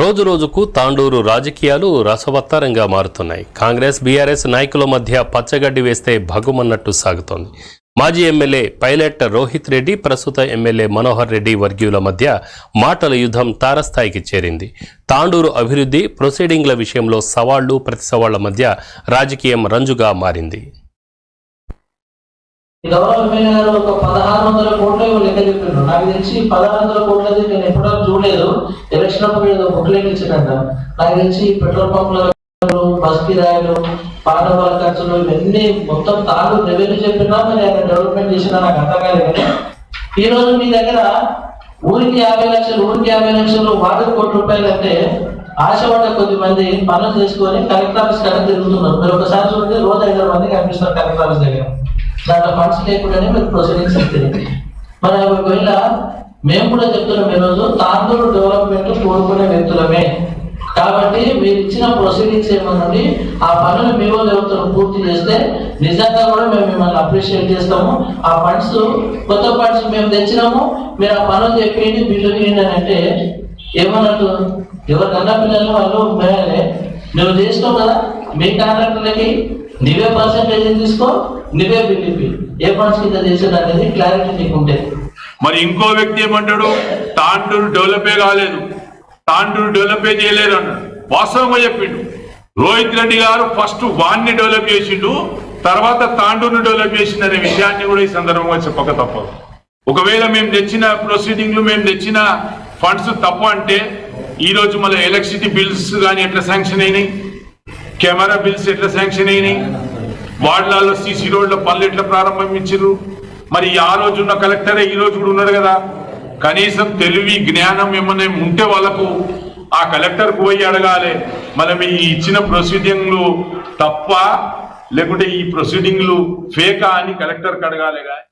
రోజు రోజుకు తాండూరు రాజకీయాలు రసవత్తరంగా మారుతున్నాయి. కాంగ్రెస్ బీఆర్ఎస్ నాయకుల మధ్య పచ్చగడ్డి వేస్తే భగుమన్నట్టు సాగుతోంది. మాజీ ఎమ్మెల్యే పైలట్ రోహిత్ రెడ్డి ప్రస్తుత ఎమ్మెల్యే మనోహర్ రెడ్డి వర్గీయుల మధ్య మాటల యుద్ధం తారస్థాయికి చేరింది. తాండూరు అభివృద్ధి ప్రొసీడింగ్ల విషయంలో సవాళ్ళు ప్రతి సవాళ్ళ మధ్య రాజకీయం రంజుగా మారింది. గౌరవ ఎమ్మెల్యే గారు ఒక పదహారు వందల కోట్లు లెక్క చెప్పిండ్రు? నాకు తెలిసి పదహారు వందల కోట్లది నేను ఎప్పుడో ఎలక్షన్ అప్పుడు ఏదో బుక్లెట్ ఇచ్చిందంట నాకు తెలిసి పెట్రోల్ పంపుల ఖర్చులు, బస్ కిరాయిలు పాఠశాల ఖర్చులు ఇవన్నీ మొత్తం తాగు రెవెన్యూ చెప్పినా మరి ఆయన డెవలప్మెంట్ చేసినా నాకు అర్థం కాలేదు కానీ ఈ రోజు మీ దగ్గర ఊరికి యాభై లక్షలు ఊరికి యాభై లక్షలు వాటర్ కోటి రూపాయలు అంటే ఆశపడ్డ కొద్ది మంది పనులు చేసుకొని కలెక్టర్ ఆఫీస్ కడ తిరుగుతున్నారు మీరు ఒకసారి చూడండి రోజు ఐదు మంది కనిపిస్తారు కలెక్టర్ ఆఫీస్ దగ్గర. దాంట్లో ఫండ్స్ లేకుండానే మీరు ప్రొసీడింగ్స్ అవుతుంది మరి ఒకవేళ మేము కూడా చెప్తున్నాం ఈరోజు తాండూరు డెవలప్మెంట్ కోరుకునే వ్యక్తులమే. కాబట్టి మీరు ఇచ్చిన ప్రొసీడింగ్స్ ఏమనండి ఆ పనులు మీ వాళ్ళు ఎవరితో పూర్తి చేస్తే నిజంగా కూడా మేము మిమ్మల్ని అప్రిషియేట్ చేస్తాము. ఆ ఫండ్స్ కొత్త ఫండ్స్ మేము తెచ్చినాము మీరు ఆ పనులు చెప్పేయండి బిల్లు తీయండి అని అంటే ఏమన్నట్టు ఎవరు కన్నా పిల్లలు వాళ్ళు మేలే నువ్వు చేసినావు కదా మీ కాంట్రాక్టర్లకి నువ్వే పర్సంటేజ్ తీసుకో నువ్వే బిల్లు ఏ ఫండ్స్ కింద చేసేది అనేది క్లారిటీ నీకు మరి ఇంకో వ్యక్తి ఏమంటాడు? తాండూరు డెవలపే కాలేదు. తాండూరు డెవలపే చేయలేదు అన్నాడు. వాస్తవంగా చెప్పిండు. రోహిత్ రెడ్డి గారు ఫస్ట్ వాన్ని డెవలప్ చేసిండు తర్వాత తాండూరును డెవలప్ చేసిండు అనే విషయాన్ని కూడా ఈ సందర్భంగా చెప్పక తప్పదు. ఒకవేళ మేము తెచ్చిన ప్రొసీడింగ్లు మేము తెచ్చిన ఫండ్స్ తప్పు అంటే ఈరోజు మళ్ళీ ఎలక్ట్రిసిటీ బిల్స్ కానీ ఎట్లా శాంక్షన్ అయినాయి? కెమెరా బిల్స్ ఎట్లా శాంక్షన్ అయినాయి? వార్డులలో సీసీ రోడ్ల పనులు ఎట్లా ప్రారంభించారు మరి ఆ రోజు ఉన్న కలెక్టరే ఈ రోజు కూడా ఉన్నాడు కదా. కనీసం తెలివి జ్ఞానం ఏమైనా ఉంటే వాళ్ళకు ఆ కలెక్టర్కు పోయి అడగాలి. మనం ఈ ఇచ్చిన ప్రొసీడింగ్లు తప్ప లేకుంటే ఈ ప్రొసీడింగ్లు ఫేకా అని కలెక్టర్కి అడగాలి కానీ